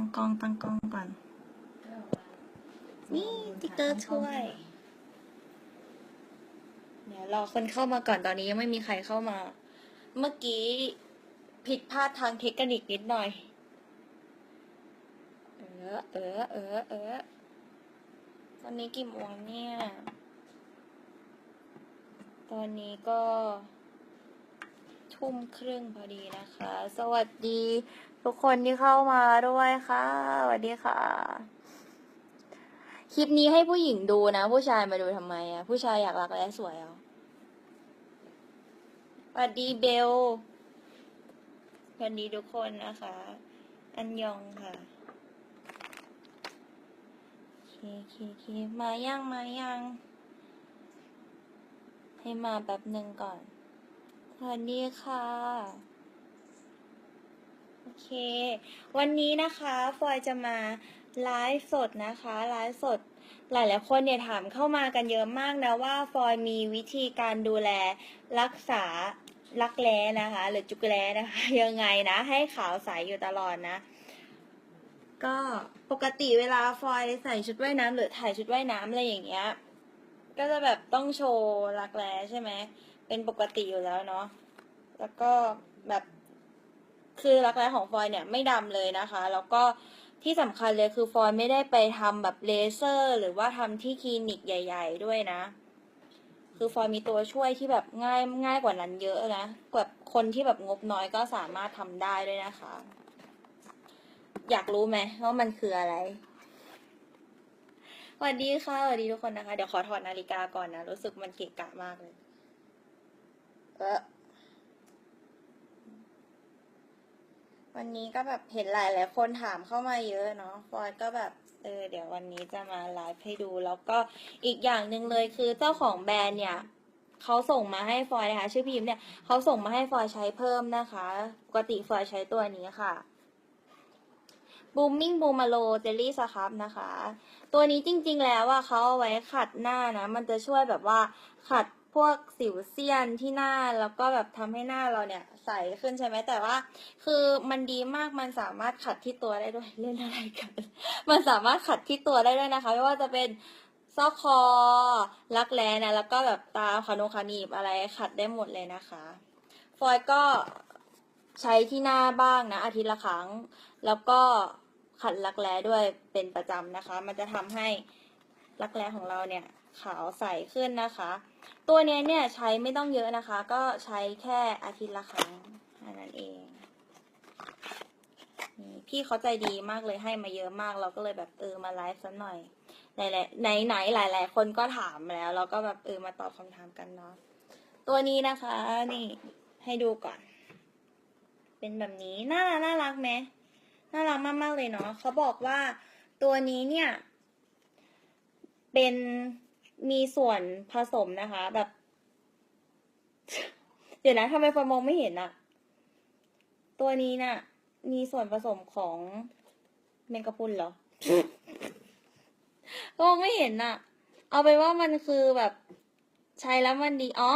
ตั้งกล้องตั้งกล้องก่อน นี่ติ๊กเกอร์ช่วย เดี๋ยวรอคนเข้ามาก่อนตอนนี้ยังไม่มีใครเข้ามา เมื่อกี้ผิดพลาดทางเทคนิคนิดหน่อย เออ เออ เออ เออ ตอนนี้กี่โมงเนี่ย ตอนนี้ก็ทุ่มครึ่งพอดีนะคะ สวัสดี ทุกคนที่เข้ามาด้วยค่ะสวัสดีค่ะ คลิปนี้ให้ผู้หญิงดูนะ ผู้ชายมาดูทำไมอะผู้ชายอยากรักและสวยเหรอสวัสดีเบลสวัสดีทุกคนนะคะ อันยองค่ะเคเคเคมายังมายังให้มาแป๊บหนึ่งก่อนสวัสดีค่ะ เค วันนี้นะคะฟอยจะมาไลฟ์สดนะคะไลฟ์สด หลายๆคนเนี่ยถามเข้ามากันเยอะมากนะว่าฟอยมีวิธีการดูแลรักษารักแร้นะคะ หรือจุกแร้นะคะ ยังไงนะ ให้ขาวใสอยู่ตลอดนะ ก็ปกติเวลาฟอยใส่ชุดว่ายน้ำหรือถ่ายชุดว่ายน้ำอะไรอย่างเงี้ยก็จะแบบต้องโชว์รักแร้ใช่ไหมเป็นปกติอยู่แล้วเนาะแล้วก็แบบ คือรักแร้ของฟอยเนี่ยไม่ดำเลยนะคะ แล้วก็ที่สำคัญเลยคือฟอยไม่ได้ไปทำแบบเลเซอร์ หรือว่าทำที่คลินิกใหญ่ ๆ ด้วยนะ คือฟอยมีตัวช่วยที่แบบง่ายง่ายกว่านั้นเยอะนะแบบคนที่แบบงบน้อยก็สามารถทำได้ด้วยนะคะ อยากรู้ไหมว่ามันคืออะไรสวัสดีค่ะสวัสดีทุกคนนะคะ เดี๋ยวขอถอดนาฬิกาก่อนนะ รู้สึกมันเกะกะมากเลย เออ วันนี้ก็แบบเห็นหลายหลายคนถามเข้ามาเยอะเนาะฟอยก็แบบเออเดี๋ยววันนี้จะมาไลฟ์ให้ดู แล้วก็อีกอย่างหนึ่งเลยคือเจ้าของแบรนด์เนี่ยเขาส่งมาให้ฟอยนะคะ ชื่อพิมพ์เนี่ยเขาส่งมาให้ฟอยใช้เพิ่มนะคะ ปกติฟอยใช้ตัวนี้ค่ะ Booming b o o m a l o Jelly Scrub นะคะ ตัวนี้จริงๆแล้วอะเขาเอาไว้ขัดหน้านะ มันจะช่วยแบบว่าขัด พวกสิวเซียนที่หน้าแล้วก็แบบทำให้หน้าเราเนี่ยใสขึ้นใช่ไหมแต่ว่า คือมันดีมากมันสามารถขัดที่ตัวได้ด้วยเล่นอะไรกัน มันสามารถขัดที่ตัวได้ด้วยนะคะ ไม่ว่าจะเป็นซอกคอ รักแร้นะแล้วก็แบบตาขนงขานีบอะไรขัดได้หมดเลยนะคะ ฟอยก็ใช้ที่หน้าบ้างนะอาทิตย์ละครั้ง แล้วก็ขัดรักแร้ด้วยเป็นประจำนะคะ มันจะทำให้ รักแร้ของเราเนี่ยขาวใสขึ้นนะคะ ตัวเนี้ยเนี่ยใช้ไม่ต้องเยอะนะคะ ก็ใช้แค่อาทิตย์ละครั้งแค่นั้นเอง พี่เขาใจดีมากเลยให้มาเยอะมาก เราก็เลยแบบเออมาไลฟ์สักหน่อยไหนไหนไหนหลายหลายๆคนก็ถามมาแล้ว เราก็แบบเออมาตอบคำถามกันเนาะตัวนี้นะคะ นี่ให้ดูก่อน เป็นแบบนี้น่ารักน่ารักไหมน่ารักมากๆเลยเนาะเขาบอกว่าตัวนี้เนี่ย เป็นมีส่วนผสมนะคะ แบบ เดี๋ยวนะทำไมฟอยมองไม่เห็นอะตัวนี้น่ะ มีส่วนผสมของแมงกะพุนเหรอมองไม่เห็นอะเอาไปว่ามันคือแบบใช้แล้วมันดี อ๋อ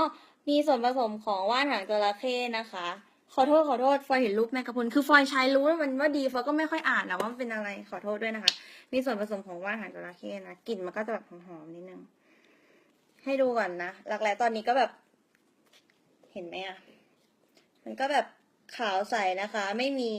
มีส่วนผสมของว่านหางจระเข้นะคะ ขอโทษขอโทษฟอยเห็นรูปแมกกะพรุนคือฟอยใช้รู้ว่ามันว่าดีฟอยก็ไม่ค่อยอ่านนะว่ามันเป็นอะไรขอโทษด้วยนะคะ มีส่วนผสมของว่านหางจระเข้นะกลิ่นมันก็จะแบบหอมๆนิดนึง ให้ดูก่อนนะหลักแร้ตอนนี้ก็แบบ เห็นไหมอะ มันก็แบบขาวใสนะคะ ไม่มี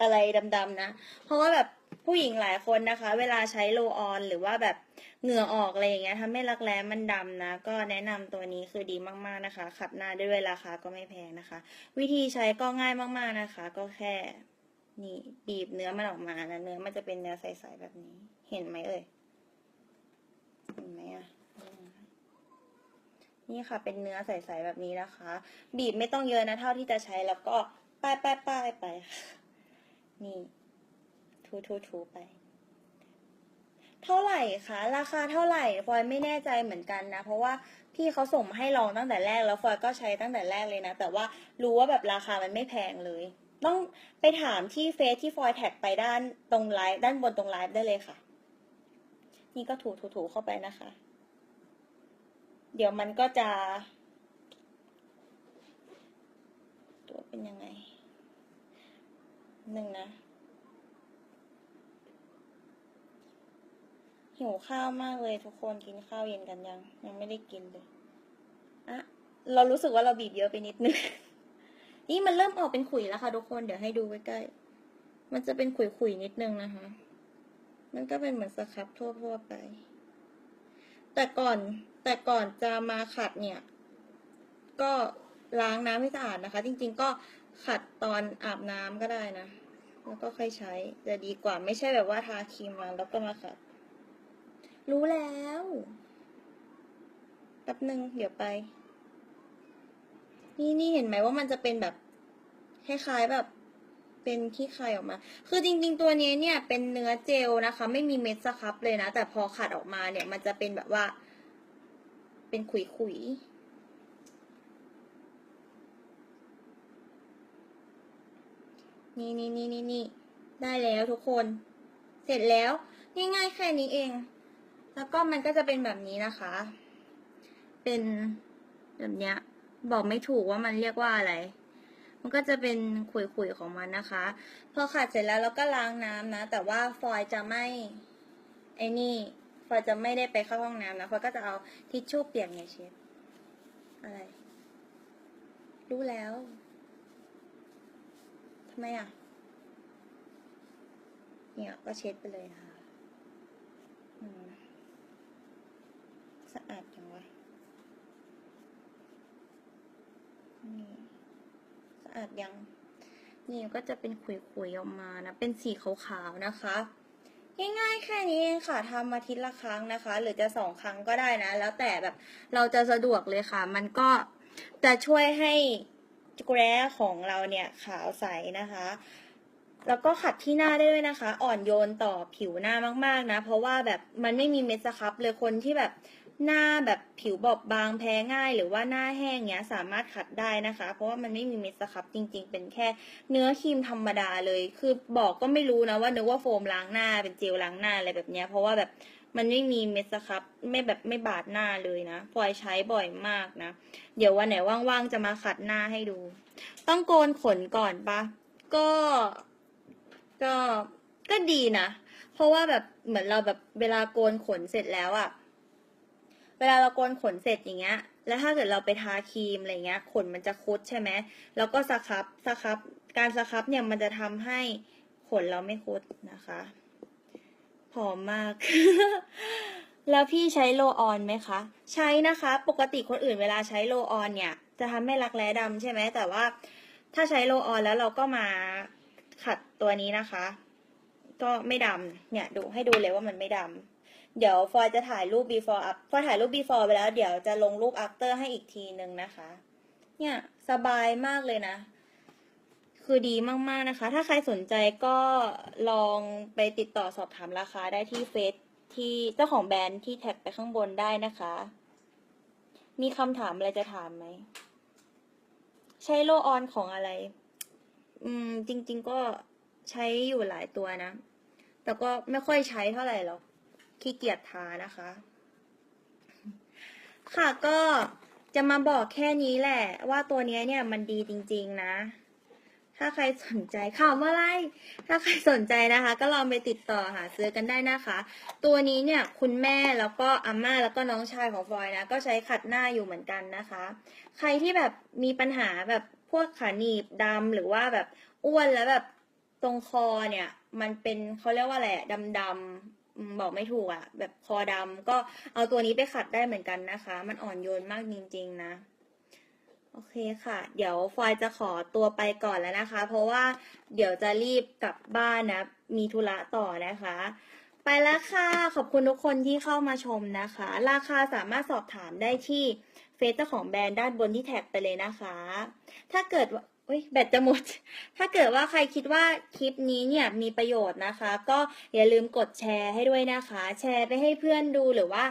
อะไรดำๆนะ เพราะว่าแบบ ผู้หญิงหลายคนนะคะ เวลาใช้โลออนหรือว่าแบบเหงื่อออกอะไรอย่างเงี้ยทำให้รักแร้มันดำนะ ก็แนะนำตัวนี้คือดีมากๆนะคะ ขัดหน้าด้วยราคาก็ไม่แพงนะคะ วิธีใช้ก็ง่ายมากๆนะคะ ก็แค่นี่บีบเนื้อมันออกมานะเนื้อมันจะเป็นเนื้อใสๆแบบนี้ เห็นไหมเอ่ยเห็นไหมอะนี่ค่ะ เป็นเนื้อใสๆแบบนี้นะคะ บีบไม่ต้องเยอะนะเท่าที่จะใช้แล้วก็ป้ายป้ายป้ายไป นี่ ทูทูทูไป เท่าไหร่คะราคาเท่าไหร่ฟอยไม่แน่ใจเหมือนกันนะ เพราะว่าพี่เขาส่งมาให้ลองตั้งแต่แรกแล้วฟอยก็ใช้ตั้งแต่แรกเลยนะ แต่ว่ารู้ว่าแบบราคามันไม่แพงเลย ต้องไปถามที่เฟซที่ฟอยแท็กไปด้านตรงไลฟ์ด้านบนตรงไลฟ์ได้เลยค่ะ นี่ก็ถูถูถูเข้าไปนะคะ เดี๋ยวมันก็จะ ตัวเป็นยังไงหนึ่งนะ หิวข้าวมากเลยทุกคนกินข้าวเย็นกันยัง ยังไม่ได้กินเลยอะเรารู้สึกว่าเราบีบเยอะไปนิดนึง นี่มันเริ่มออกเป็นขุยแล้วค่ะทุกคนเดี๋ยวให้ดูใกล้ๆมันจะเป็นขุยๆนิดนึงนะคะ มันก็เป็นเหมือนสครับทั่วๆไป แต่ก่อนแต่ก่อนจะมาขัดเนี่ย ก็ล้างน้ำให้สะอาดนะคะ จริง ๆ ก็ขัดตอนอาบน้ำก็ได้นะ แล้วก็ค่อยใช้จะดีกว่าไม่ใช่แบบว่าทาครีมมาแล้วก็มาขัด รู้แล้วแป๊บหนึ่งเดี๋ยวไป นี่นี่เห็นไหมว่ามันจะเป็นแบบคล้ายๆแบบเป็นที่คายออกมา คือจริง ๆ ตัวนี้เนี่ยเป็นเนื้อเจลนะคะ ไม่มีเม็ดสครับเลยนะ แต่พอขัดออกมาเนี่ย มันจะเป็นแบบว่า เป็นขุยๆนี่นี่นี่นี่นี่ได้แล้วทุกคน เสร็จแล้ว ง่ายๆแค่นี้เอง แล้วก็มันก็จะเป็นแบบนี้นะคะ เป็นแบบเนี้ย บอกไม่ถูกว่ามันเรียกว่าอะไร มันก็จะเป็นขุยๆของมันนะคะ พอขัดเสร็จแล้วเราก็ล้างน้ำนะ แต่ว่าฟอยล์จะไม่ไอ้นี่ ฟอยล์จะไม่ได้ไปเข้าห้องน้ำนะ ฟอยก็จะเอาทิชชู่เปียกเนี่ยเช็ด อะไร รู้แล้วทำไมอะ เนี่ยก็เช็ดไปเลยนะคะอืม สะอาดจังวะนี่สะอาดยัง นี่ก็จะเป็นขุยๆออกมานะ เป็นสีขาวๆนะคะ ง่ายๆแค่นี้เองค่ะทำอาทิตย์ละครั้งนะคะ หรือจะสองครั้งก็ได้นะ แล้วแต่แบบเราจะสะดวกเลยค่ะ มันก็จะช่วยให้แกรของเราเนี่ยขาวใสนะคะแล้วก็ขัดที่หน้าได้ด้วยนะคะ อ่อนโยนต่อผิวหน้ามากๆนะ เพราะว่าแบบมันไม่มีเม็ดสครับเลยคนที่แบบ หน้าแบบผิวบอบบางแพ้ง่าย หรือว่าหน้าแห้งเนี้ยสามารถขัดได้นะคะ เพราะว่ามันไม่มีเม็ดสครับจริง ๆ เป็นแค่เนื้อครีมธรรมดาเลย คือบอกก็ไม่รู้นะว่านึกว่าโฟมล้างหน้าเป็นเจลล้างหน้าอะไรแบบเนี้ยเพราะว่าแบบมันไม่มีเม็ดสครับไม่แบบไม่บาดหน้าเลยนะพลอยใช้บ่อยมากนะ เดี๋ยววันไหนว่างๆจะมาขัดหน้าให้ดู ต้องโกนขนก่อนปะก็ก็ก็ดีนะ เพราะว่าแบบเหมือนเราแบบเวลาโกนขนเสร็จแล้วอะ เวลาเราโกนขนเสร็จอย่างเงี้ย แล้วถ้าเกิดเราไปทาครีมอะไรเงี้ย ขนมันจะคุดใช่ไหมแล้วก็สครับสครับ การสครับเนี่ยมันจะทำให้ขนเราไม่คุดนะคะหอมมาก แล้วพี่ใช้โลออนไหมคะ ใช้นะคะ ปกติคนอื่นเวลาใช้โลออนเนี่ย จะทำให้รักแร้ดำใช่ไหม แต่ว่าถ้าใช้โลออนแล้วเราก็มาขัดตัวนี้นะคะ ก็ไม่ดำเนี่ยดูให้ดูเลยว่ามันไม่ดำ เดี๋ยวฟอยจะถ่ายรูป before up ฟอยถ่ายรูป before ไปแล้ว เดี๋ยวจะลงรูป after ให้อีกทีนึงนะคะ เนี่ยสบายมากเลยนะ คือดีมากๆนะคะ ถ้าใครสนใจก็ลองไปติดต่อสอบถามราคาได้ที่เฟซที่เจ้าของแบรนด์ที่แท็กไปข้างบนได้นะคะ มีคำถามอะไรจะถามไหม ใช้โลออนของอะไร อืม จริง ๆ ก็ใช้อยู่หลายตัวนะ แต่ก็ไม่ค่อยใช้เท่าไหร่หรอก ขี้เกียจทานะคะ ค่ะก็จะมาบอกแค่นี้แหละ ว่าตัวเนี้ยเนี่ยมันดีจริง ๆ นะ ถ้าใครสนใจข่าวอไร ถ้าใครสนใจนะคะ ก็ลองไปติดต่อหาซื้อกันได้นะคะ ตัวนี้เนี่ยคุณแม่แล้วก็อาม่าแล้วก็น้องชายของฟอยนะ ก็ใช้ขัดหน้าอยู่เหมือนกันนะคะ ใครที่แบบมีปัญหาแบบพวกขาหนีบดำหรือว่าแบบอ้วนแล้วแบบตรงคอเนี่ย มันเป็นเขาเรียกว่าอะไรอะดำ บอกไม่ถูกอะแบบคอดำก็เอาตัวนี้ไปขัดได้เหมือนกันนะคะ มันอ่อนโยนมากจริง ๆ นะโอเคค่ะ เดี๋ยวฟอยจะขอตัวไปก่อนแล้วนะคะ เพราะว่าเดี๋ยวจะรีบกลับบ้านนะ มีธุระต่อนะคะ ไปแล้วค่ะ ขอบคุณทุกคนที่เข้ามาชมนะคะ ราคาสามารถสอบถามได้ที่เฟซเจ้าของแบรนด์ด้านบนที่แท็กไปเลยนะคะ ถ้าเกิด ว่าเฮ้ยแบตจะหมด ถ้าเกิดว่าใครคิดว่าคลิปนี้เนี่ยมีประโยชน์นะคะ ก็อย่าลืมกดแชร์ให้ด้วยนะคะ แชร์ไปให้เพื่อนดูหรือว่า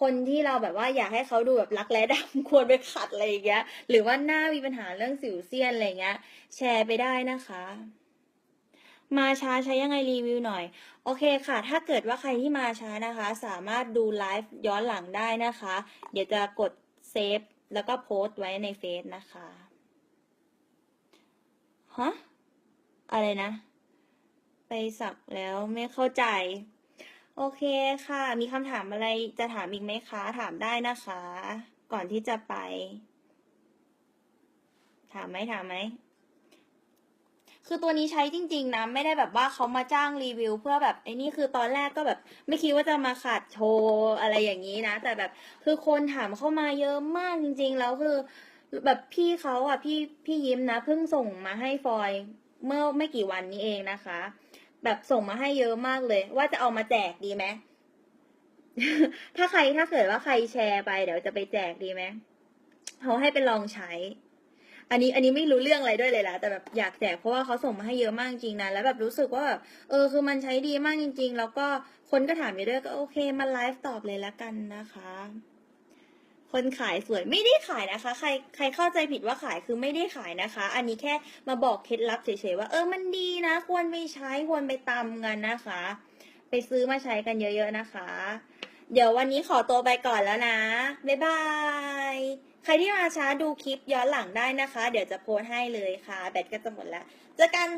คนที่เราแบบว่าอยากให้เขาดูแบบรักแร้ดำควรไปขัดอะไรอย่างเงี้ย หรือว่าหน้ามีปัญหาเรื่องสิวเซียนอะไรเงี้ย แชร์ไปได้นะคะ มาช้าใช้ยังไงรีวิวหน่อย โอเคค่ะ ถ้าเกิดว่าใครที่มาช้านะคะ สามารถดูไลฟ์ย้อนหลังได้นะคะ เดี๋ยวจะกดเซฟแล้วก็โพสต์ไว้ในเฟซนะคะ ฮะ อะไรนะ ไปสักแล้วไม่เข้าใจ โอเคค่ะ มีคำถามอะไรจะถามอีกไหมคะ ถามได้นะคะ ก่อนที่จะไป ถามไหมถามไหมคือตัวนี้ใช้จริง ๆนะไม่ได้แบบว่าเขามาจ้างรีวิว เพื่อแบบไอ้นี่คือตอนแรกก็แบบ ไม่คิดว่าจะมาขัดโชว์อะไรอย่างนี้นะ แต่แบบคือคนถามเข้ามาเยอะมากจริง ๆ แล้วคือ แบบพี่เขาอะพี่พี่ยิ้มนะเพิ่งส่งมาให้ฟอยเมื่อไม่กี่วันนี้เองนะคะ แบบส่งมาให้เยอะมากเลย ว่าจะเอามาแจกดีไหมถ้าใครถ้าเกิดว่าใครแชร์ไปเดี๋ยวจะไปแจกดีไหมเขาให้ไปลองใช้ อันนี้อันนี้ไม่รู้เรื่องอะไรด้วยเลยละแต่แบบอยากแจกเพราะว่าเขาส่งมาให้เยอะมากจริงนะแล้วแบบรู้สึกว่าแบบเออคือมันใช้ดีมากจริง ๆ แล้วก็คนก็ถามอยู่ด้วยก็โอเคมาไลฟ์ตอบเลยละกันนะคะ คนขายสวยไม่ได้ขายนะคะ ใครใครเข้าใจผิดว่าขายคือไม่ได้ขายนะคะ อันนี้แค่มาบอกเคล็ดลับเฉยๆว่าเออมันดีนะ ควรไปใช้ควรไปตำกันนะคะ ไปซื้อมาใช้กันเยอะๆนะคะ เดี๋ยววันนี้ขอตัวไปก่อนแล้วนะ บ๊ายบาย ใครที่มาช้าดูคลิปย้อนหลังได้นะคะ เดี๋ยวจะโพสให้เลยค่ะ แบตก็จะหมดแล้วเจอกัน